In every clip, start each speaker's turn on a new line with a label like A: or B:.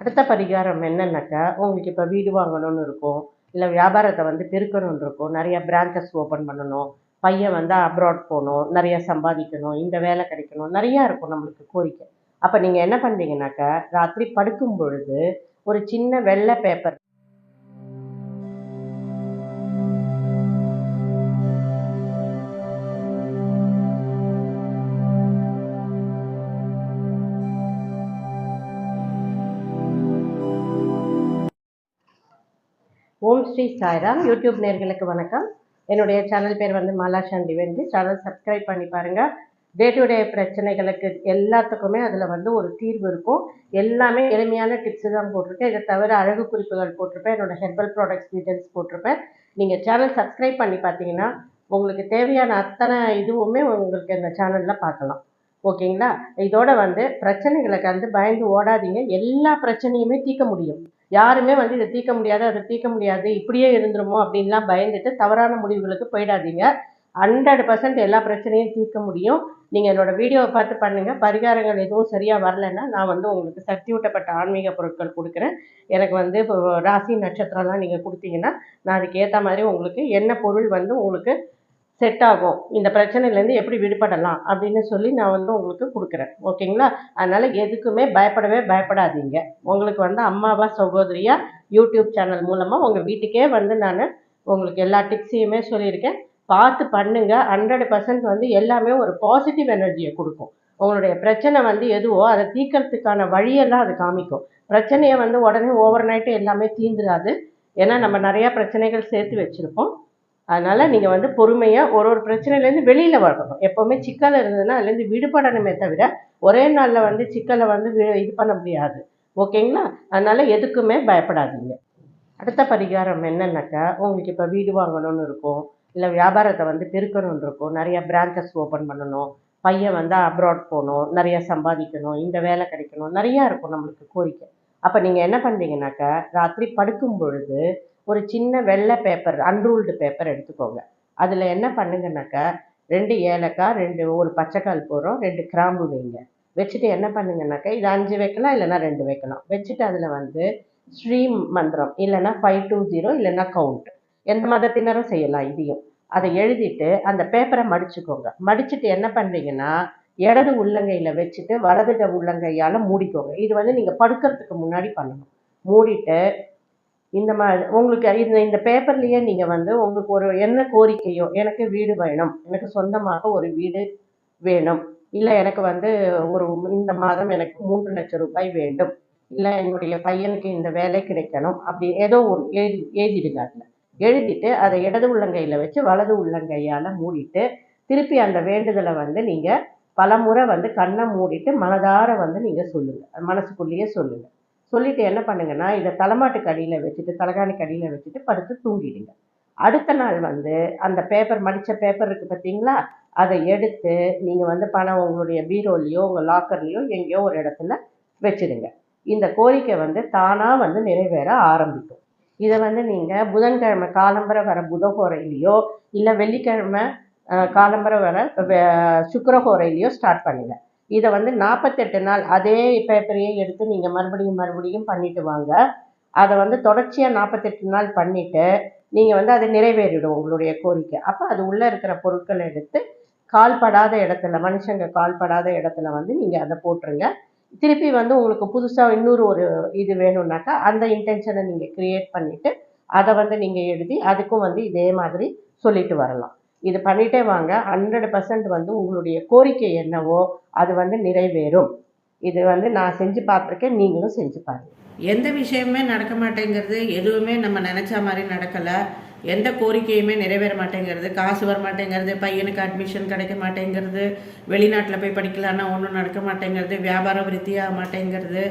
A: அடுத்த பரிகாரம் என்னென்னாக்கா உங்களுக்கு இப்போ வீடு வாங்கணும்னு இருக்கும் இல்லை வியாபாரத்தை வந்து பெருக்கணும்னு இருக்கும் நிறைய பிரான்ச்சஸ் ஓப்பன் பண்ணணும் பையன் வந்து அப்ராட் போகணும் நிறைய சம்பாதிக்கணும் இந்த வேலை கிடைக்கணும் நிறையா இருக்கும் நம்மளுக்கு கோரிக்கை. அப்போ நீங்கள் என்ன பண்ணுறீங்கனாக்கா ராத்திரி படுக்கும் பொழுது ஒரு சின்ன வெள்ளை பேப்பர் ஓம் ஸ்ரீ சாய்ராம். யூடியூப் நேர்களுக்கு வணக்கம். என்னுடைய சேனல் பேர் வந்து மாலா சாந்தி சேனல் சப்ஸ்கிரைப் பண்ணி பாருங்கள் டே டு டே பிரச்சனைகளுக்கு எல்லாத்துக்குமே அதில் வந்து ஒரு தீர்வு இருக்கும். எல்லாமே எளிமையான டிப்ஸு தான் போட்டிருக்கேன். இதை தவிர அழகு குறிப்புகள் போட்டிருப்பேன். என்னோட ஹெர்பல் ப்ராடக்ட்ஸ் டீட்டெயில்ஸ் போட்டிருப்பேன். நீங்கள் சேனல் சப்ஸ்கிரைப் பண்ணி பார்த்தீங்கன்னா உங்களுக்கு தேவையான அத்தனை இதுவுமே உங்களுக்கு இந்த சேனலில் பார்க்கலாம். ஓகேங்களா? இதோட வந்து பிரச்சனைகளுக்கு வந்து பயந்து ஓடாதீங்க. எல்லா பிரச்சனையுமே தீர்க்க முடியும். யாருமே வந்து இதை தீர்க்க முடியாது அதை தீர்க்க முடியாது இப்படியே இருந்துருமோ அப்படின்லாம் பயந்துட்டு தவறான முடிவுகளுக்கு போயிடாதீங்க. ஹண்ட்ரட் பர்சன்ட் எல்லா பிரச்சனையும் தீர்க்க முடியும். நீங்கள் என்னோடய வீடியோவை பார்த்து பண்ணுங்கள் பரிகாரங்கள் எதுவும் சரியாக வரலைன்னா நான் வந்து உங்களுக்கு சக்தி ஊட்டப்பட்ட ஆன்மீக பொருட்கள் கொடுக்குறேன். எனக்கு வந்து இப்போ ராசி நட்சத்திரம்லாம் நீங்கள் கொடுத்தீங்கன்னா நான் அதுக்கு ஏற்ற மாதிரி உங்களுக்கு என்ன பொருள் வந்து உங்களுக்கு செட் ஆகும். இந்த பிரச்சனையிலேருந்து எப்படி விடுபடலாம் அப்படின்னு சொல்லி நான் வந்து உங்களுக்கு கொடுக்குறேன். ஓகேங்களா அதனால் எதுக்குமே பயப்படவே பயப்படாதீங்க. உங்களுக்கு வந்து அம்மாவா சகோதரியா யூடியூப் சேனல் மூலமாக உங்கள் வீட்டுக்கே வந்து நான் உங்களுக்கு எல்லா டிப்ஸையுமே சொல்லியிருக்கேன். பார்த்து பண்ணுங்கள் ஹண்ட்ரட் பர்சன்ட் வந்து எல்லாமே ஒரு பாசிட்டிவ் எனர்ஜியை கொடுக்கும். உங்களுடைய பிரச்சனை வந்து எதுவோ அதை தீக்கிறதுக்கான வழியெல்லாம் அது காமிக்கும். பிரச்சனையை வந்து உடனே ஓவர் நைட்டு எல்லாமே தீந்துடாது ஏன்னா நம்ம நிறையா பிரச்சனைகள் சேர்த்து வச்சுருப்போம். அதனால் நீங்கள் வந்து பொறுமையாக ஒரு ஒரு பிரச்சனையிலேருந்து வெளியில் வரணும். எப்போவுமே சிக்கல் இருந்ததுன்னா அதுலேருந்து விடுபடணுமே தவிர ஒரே நாளில் வந்து சிக்கலை வந்து இது பண்ண முடியாது. ஓகேங்களா அதனால் எதுக்குமே பயப்படாதீங்க. அடுத்த பரிகாரம் என்னன்னாக்கா உங்களுக்கு இப்போ வீடு வாங்கணும்னு இருக்கும் இல்லை வியாபாரத்தை வந்து பெருக்கணும்னு இருக்கும் நிறைய பிரான்ச்சஸ் ஓப்பன் பண்ணணும் பையன் வந்து அப்ராட் போகணும் நிறைய சம்பாதிக்கணும் இந்த வேலை கிடைக்கணும் நிறையா இருக்கும் நம்மளுக்கு கோரிக்கை. அப்போ நீங்கள் என்ன பண்ணுறீங்கனாக்கா ராத்திரி படுக்கும் பொழுது ஒரு சின்ன வெள்ளை பேப்பர் அன்ரூல்டு பேப்பர் எடுத்துக்கோங்க. அதில் என்ன பண்ணுங்கனாக்கா ரெண்டு ஏலக்காய் ரெண்டு ஒரு பச்சைக்கால் போகிறோம் ரெண்டு கிராம்பு வைங்க. வச்சுட்டு என்ன பண்ணுங்கனாக்கா இது அஞ்சு வைக்கலாம் இல்லைன்னா ரெண்டு வைக்கலாம். வச்சுட்டு அதில் வந்து ஸ்ரீம் மந்திரம் இல்லைன்னா ஃபைவ் டூ ஜீரோ இல்லைன்னா கவுண்ட் எந்த மதத்தினரும் செய்யலாம் இதையும். அதை எழுதிட்டு அந்த பேப்பரை மடிச்சுக்கோங்க. மடிச்சுட்டு என்ன பண்ணுறீங்கன்னா இடது உள்ளங்கையில் வச்சுட்டு வலது உள்ளங்கையால் மூடிக்கோங்க. இது வந்து நீங்கள் படுக்கிறதுக்கு முன்னாடி பண்ணணும். மூடிட்டு இந்த மாதிரி உங்களுக்கு இந்த இந்த பேப்பர்லேயே நீங்கள் வந்து உங்களுக்கு ஒரு என்ன கோரிக்கையோ எனக்கு வீடு வேணும். எனக்கு சொந்தமாக ஒரு வீடு வேணும். இல்லை எனக்கு வந்து ஒரு இந்த மாதம் எனக்கு மூன்று லட்சம் ரூபாய் வேண்டும். இல்லை என்னுடைய பையனுக்கு இந்த வேலை கிடைக்கணும். அப்படி ஏதோ ஒன்று எழுதி எழுதிடுங்க அதில். எழுதிட்டு அதை இடது உள்ளங்கையில் வச்சு வலது உள்ளங்கையால் மூடிட்டு திருப்பி அந்த வேண்டுதலை வந்து நீங்கள் பலமுறை வந்து கண்ணை மூடிட்டு மனதார வந்து நீங்கள் சொல்லுங்கள் மனசுக்குள்ளேயே சொல்லுங்கள் சொல்லிட்டு என்ன பண்ணுங்கன்னா இதை தலைமாட்டுக்கு அடியில் வச்சுட்டு தலைகாணிக்கு அடியில் வச்சுட்டு படுத்து தூங்கிடுங்க. அடுத்த நாள் வந்து அந்த பேப்பர் மடித்த பேப்பர் இருக்குது பார்த்தீங்களா? அதை எடுத்து நீங்கள் வந்து பணம் உங்களுடைய பீரோலையோ உங்கள் லாக்கர்லேயோ எங்கேயோ ஒரு இடத்துல வச்சுடுங்க. இந்த கோரிக்கை வந்து தானாக வந்து நிறைவேற ஆரம்பிக்கும். இதை வந்து நீங்கள் புதன்கிழமை காலம்பரை வர புதகோரையிலையோ இல்லை வெள்ளிக்கிழமை காலம்பரை வர வே- ஸ்டார்ட் பண்ணுங்கள் இதை வந்து நாற்பத்தெட்டு நாள் அதே பேப்பரையே எடுத்து நீங்கள் மறுபடியும் மறுபடியும் பண்ணிட்டு வாங்க. அதை வந்து தொடர்ச்சியாக நாற்பத்தெட்டு நாள் பண்ணிவிட்டு நீங்கள் வந்து அது நிறைவேறிடும் உங்களுடைய கோரிக்கை. அப்போ அது உள்ளே இருக்கிற பொருட்களை எடுத்து கால்படாத இடத்துல மனுஷங்க கால்படாத இடத்துல வந்து நீங்கள் அதை போட்டுருங்க. திருப்பி வந்து உங்களுக்கு புதுசாக இன்னொரு ஒரு இது வேணும்னாக்கா அந்த இன்டென்ஷனை நீங்கள் க்ரியேட் பண்ணிவிட்டு அதை வந்து நீங்கள் எழுதி அதுக்கும் வந்து இதே மாதிரி சொல்லிட்டு வரலாம். இது பண்ணிட்டே வாங்க. ஹண்ட்ரட் பர்சன்ட் வந்து உங்களுடைய கோரிக்கை என்னவோ அது வந்து நிறைவேறும். இது வந்து நான் செஞ்சு பார்த்துருக்கேன். நீங்களும் செஞ்சு பாருங்க.
B: எந்த விஷயமே நடக்க மாட்டேங்கிறது எதுவுமே நம்ம நினச்ச மாதிரி நடக்கலை. எந்த கோரிக்கையுமே நிறைவேற மாட்டேங்கிறது. காசு வர மாட்டேங்கிறது. பையனுக்கு அட்மிஷன் கிடைக்க மாட்டேங்கிறது. வெளிநாட்டில் போய் படிக்கலான்னா ஒன்றும் நடக்க மாட்டேங்கிறது. வியாபாரம் விருத்தியாக மாட்டேங்கிறது.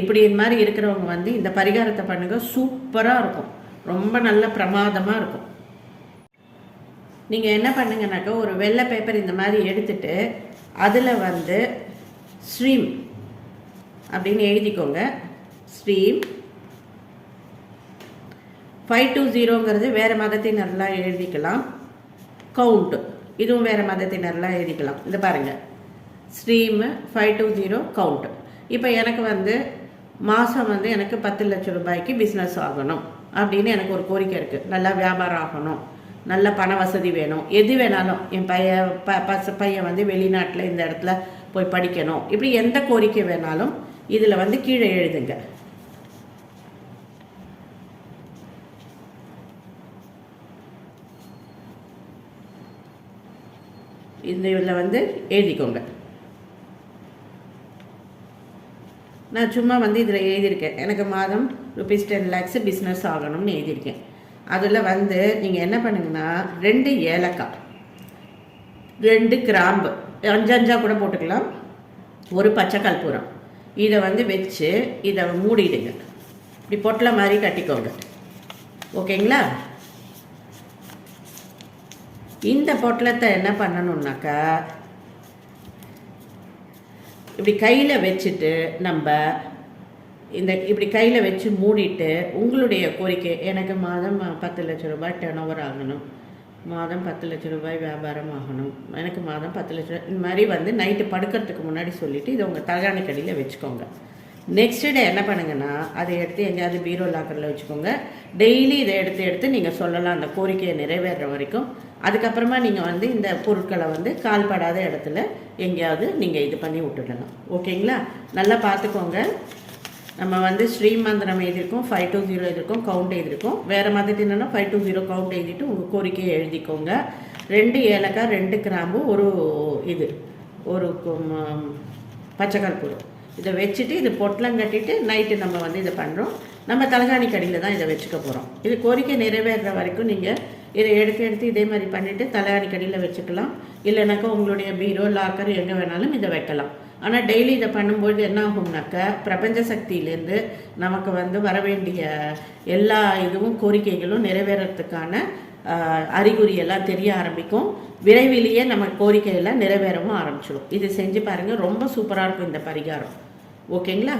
B: இப்படி இந்த மாதிரி இருக்கிறவங்க வந்து இந்த பரிகாரத்தை பண்ணுங்க. சூப்பராக இருக்கும். ரொம்ப நல்ல பிரமாதமாக இருக்கும். நீங்கள் என்ன பண்ணுங்கனாக்கா ஒரு வெள்ளை பேப்பர் இந்த மாதிரி எடுத்துட்டு அதில் வந்து ஸ்ட்ரீம் அப்படின்னு எழுதிக்கோங்க. ஸ்ட்ரீம் ஃபைவ் டூ ஜீரோங்கிறது வேறு மதத்தினர்லாம் எழுதிக்கலாம். கவுண்ட்டு இதுவும் வேறு மதத்தினர்லாம் எழுதிக்கலாம். இந்த பாருங்கள் ஸ்ட்ரீமு ஃபைவ் டூ ஜீரோ கவுண்ட் இப்போ எனக்கு வந்து மாதம் வந்து எனக்கு பத்து லட்சம் ரூபாய்க்கு பிஸ்னஸ் ஆகணும் அப்படின்னு எனக்கு ஒரு கோரிக்கை இருக்குது நல்லா வியாபாரம் ஆகணும். நல்ல பண வசதி வேணும். எது வேணாலும் என் பையன் ப பச பையன் வந்து வெளிநாட்டில் இந்த இடத்துல போய் படிக்கணும். இப்படி எந்த கோரிக்கை வேணாலும் இதில் வந்து கீழே எழுதுங்க. இந்த இதில் வந்து எழுதிக்கோங்க. நான் சும்மா வந்து இதில் எழுதியிருக்கேன். எனக்கு மாதம் ருபீஸ் டென் லேக்ஸ் பிஸ்னஸ் ஆகணும்னு எழுதியிருக்கேன். அதில் வந்து நீங்கள் என்ன பண்ணுங்கன்னா ரெண்டு ஏலக்காய் ரெண்டு கிராம்பு அஞ்சஞ்சா கூட போட்டுக்கலாம். ஒரு பச்சை கற்பூரம் இதை வந்து வச்சு இதை மூடிடுங்க. இப்படி பொட்டலை மாதிரி கட்டிக்கோங்க. ஓகேங்களா? இந்த பொட்டலத்தை என்ன பண்ணணுன்னாக்கா இப்படி கையில் வச்சுட்டு நம்ம இந்த இப்படி கையில் வச்சு மூடிட்டு உங்களுடைய கோரிக்கை எனக்கு மாதம் பத்து லட்ச ரூபாய் டர்ன் ஓவர் ஆகணும். மாதம் பத்து லட்ச ரூபாய் வியாபாரம் ஆகணும். எனக்கு மாதம் பத்து லட்ச ரூபாய். இந்த மாதிரி வந்து நைட்டு படுக்கிறதுக்கு முன்னாடி சொல்லிவிட்டு இதை உங்கள் தலகாணி கடியில் வச்சுக்கோங்க. நெக்ஸ்ட் டே என்ன பண்ணுங்கன்னா அதை எடுத்து எங்கேயாவது பீரோ லாக்கரில் வச்சுக்கோங்க. டெய்லி இதை எடுத்து எடுத்து நீங்கள் சொல்லலாம் அந்த கோரிக்கையை நிறைவேற வரைக்கும். அதுக்கப்புறமா நீங்கள் வந்து இந்த பொருட்களை வந்து கால்படாத இடத்துல எங்கேயாவது நீங்கள் இது பண்ணி விட்டுடலாம். ஓகேங்களா நல்லா பார்த்துக்கோங்க. நம்ம வந்து ஸ்ரீமந்திரம் எழுதியிருக்கோம் ஃபைவ் டூ ஜீரோ எழுதியிருக்கோம் கவுண்ட் எழுதியிருக்கோம். வேறு மாதிரி என்னென்னா ஃபைவ் டூ ஜீரோ கவுண்ட் எழுதிட்டு உங்கள் கோரிக்கையை எழுதிக்கோங்க. ரெண்டு ஏலக்காய் ரெண்டு கிராம்பு ஒரு இது ஒரு கு- பச்சை கற்பூரம் இதை வச்சுட்டு இது பொட்டலம் கட்டிட்டு நைட்டு நம்ம வந்து இதை பண்ணுறோம் நம்ம தலகாணி கடியில் தான் இதை வச்சுக்க போகிறோம் இது கோரிக்கை நிறைவேறுற வரைக்கும் நீங்கள் இதை எடுத்து எடுத்து இதே மாதிரி பண்ணிவிட்டு தலகாணி கடியில் வச்சுக்கலாம். இல்லைனாக்கா உங்களுடைய பீரோ லாக்கர் எங்கே வேணாலும் இதை வைக்கலாம். ஆனால் டெய்லி இதை பண்ணும்போது என்ன ஆகும்னாக்க பிரபஞ்ச சக்தியிலேருந்து நமக்கு வந்து வர வேண்டிய எல்லா இதுவும் கோரிக்கைகளும் நிறைவேறத்துக்கான அறிகுறியெல்லாம் அறிகுறி எல்லாம் தெரிய ஆரம்பிக்கும். விரைவிலேயே நம்ம கோரிக்கையெல்லாம் நிறைவேறவும் ஆரம்பிச்சிடும். இது செஞ்சு பாருங்கள் ரொம்ப சூப்பராக இருக்கும் இந்த பரிகாரம். ஓகேங்களா?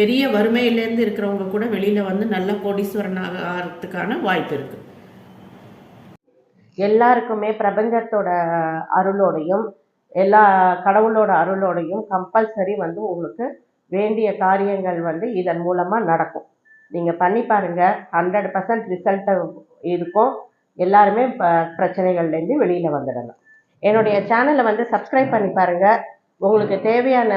B: பெரிய வறுமையிலேருந்து இருக்கிறவங்க கூட வெளியில் வந்து நல்ல கோடீஸ்வரன் ஆகிறதுக்கான வாய்ப்பு இருக்குது
A: எல்லாருக்குமே பிரபஞ்சத்தோட அருளோடையும் எல்லா கடவுளோட அருளோடையும் கம்பல்சரி வந்து உங்களுக்கு வேண்டிய காரியங்கள் வந்து இதன் மூலமாக நடக்கும். நீங்கள் பண்ணி பாருங்கள் ஹண்ட்ரட் பர்சன்ட் ரிசல்ட்டை இருக்கும். எல்லாருமே ப பிரச்சனைகள்லேருந்து வெளியில் வந்துடலாம். என்னுடைய சேனலை வந்து சப்ஸ்கிரைப் பண்ணி பாருங்கள் உங்களுக்கு தேவையான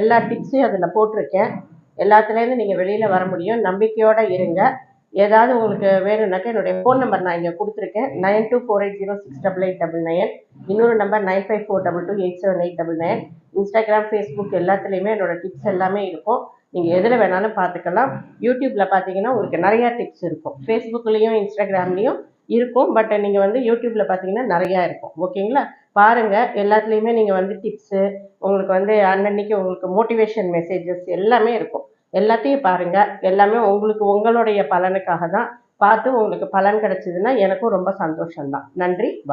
A: எல்லா டிப்ஸையும் அதில் போட்டிருக்கேன். எல்லாத்துலேருந்து நீங்கள் வெளியில் வர முடியும். நம்பிக்கையோடு இருங்க. ஏதாவது உங்களுக்கு வேணும்னாக்கா என்னுடைய ஃபோன் நம்பர் நான் இங்கே கொடுத்துருக்கேன். Nine two four eight zero six double eight double nine இன்னொரு number nine five four double two eight seven eight double nine Instagram Facebook எல்லாத்துலேயுமே என்னோட டிப்ஸ் எல்லாமே இருக்கும். நீங்கள் எதில் வேணாலும் பார்த்துக்கலாம். யூடியூப்பில் பார்த்தீங்கன்னா உங்களுக்கு நிறையா டிப்ஸ் இருக்கும். ஃபேஸ்புக்லேயும் இன்ஸ்டாகிராம்லேயும் இருக்கும். பட் நீங்கள் வந்து யூடியூப்பில் பார்த்தீங்கன்னா நிறையா இருக்கும். ஓகேங்களா பாருங்கள் எல்லாத்துலேயுமே நீங்கள் வந்து டிப்ஸு உங்களுக்கு வந்து அன்னன்னைக்கு உங்களுக்கு மோட்டிவேஷன் மெசேஜஸ் எல்லாமே இருக்கும். எல்லாத்தையும் பாருங்கள் எல்லாமே உங்களுக்கு உங்களுடைய பலனுக்காக தான் பார்த்து உங்களுக்கு பலன் கிடைச்சதுன்னா எனக்கும் ரொம்ப சந்தோஷம்தான். நன்றி வணக்கம்.